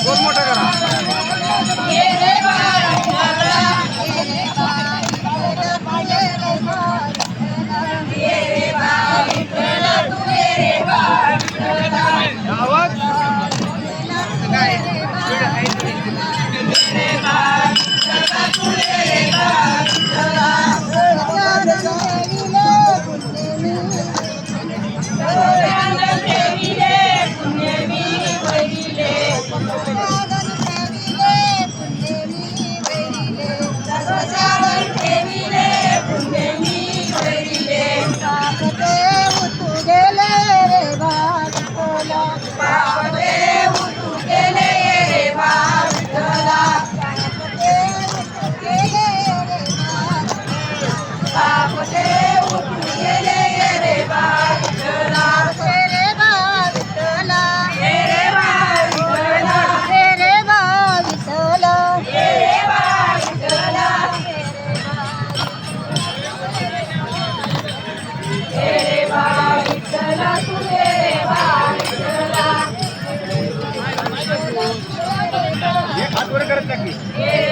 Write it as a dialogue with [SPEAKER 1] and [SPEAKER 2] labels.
[SPEAKER 1] गोल मोठा करा. Gracias. हात वर करत टाकी.